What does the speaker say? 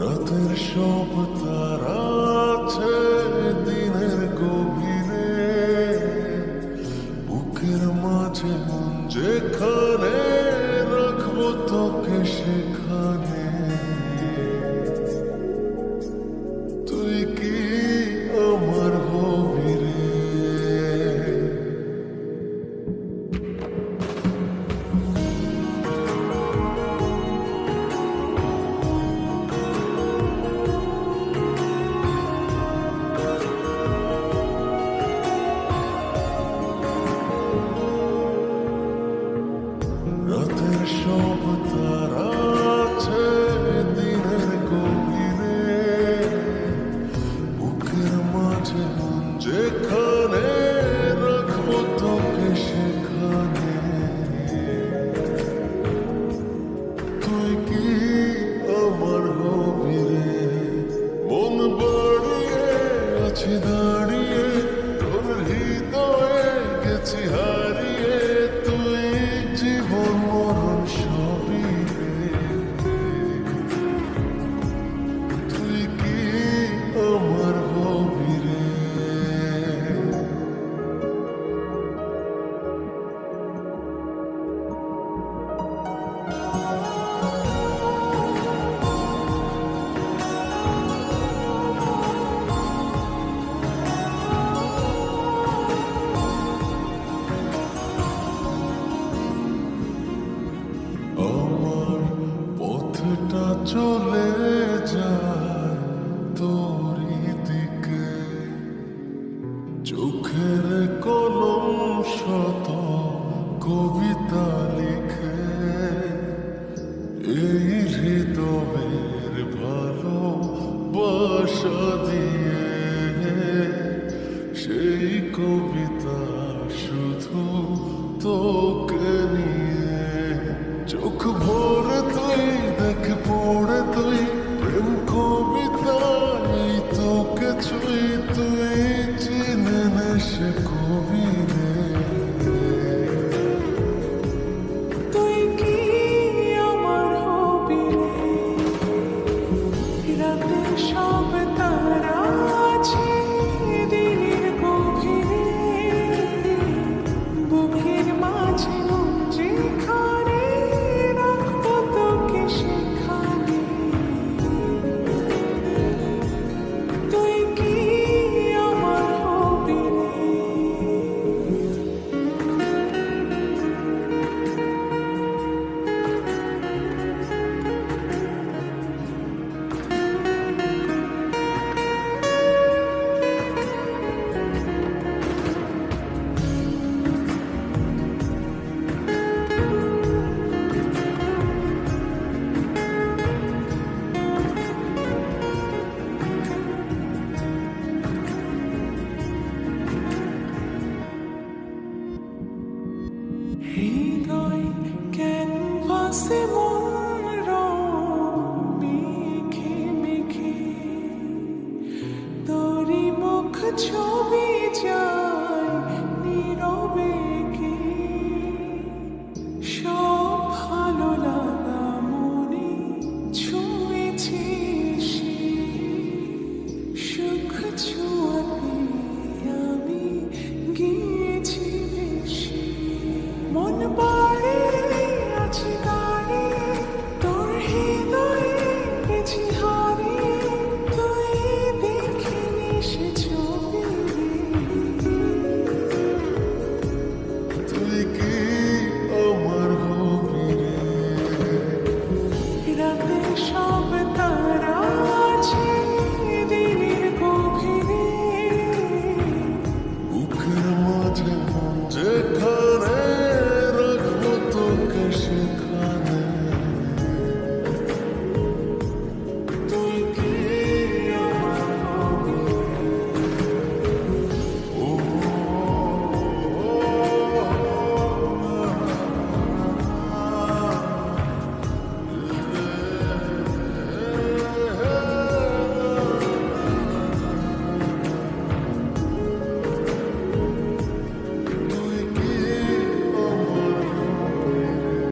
От шепота আমার হবিরে? মন বাড়িয়ে আছে দাঁড়িয়ে। মনটা চলে যায় তোরি দিকে। চোখের কলম শত কবিতা লিখে, এই হৃদয়ের ভালো বাসা দিয়ে সেই কবিতা শুধু তোকে নিয়ে। চোখ ভোর the Kapoor. সে মন মুখ ছবি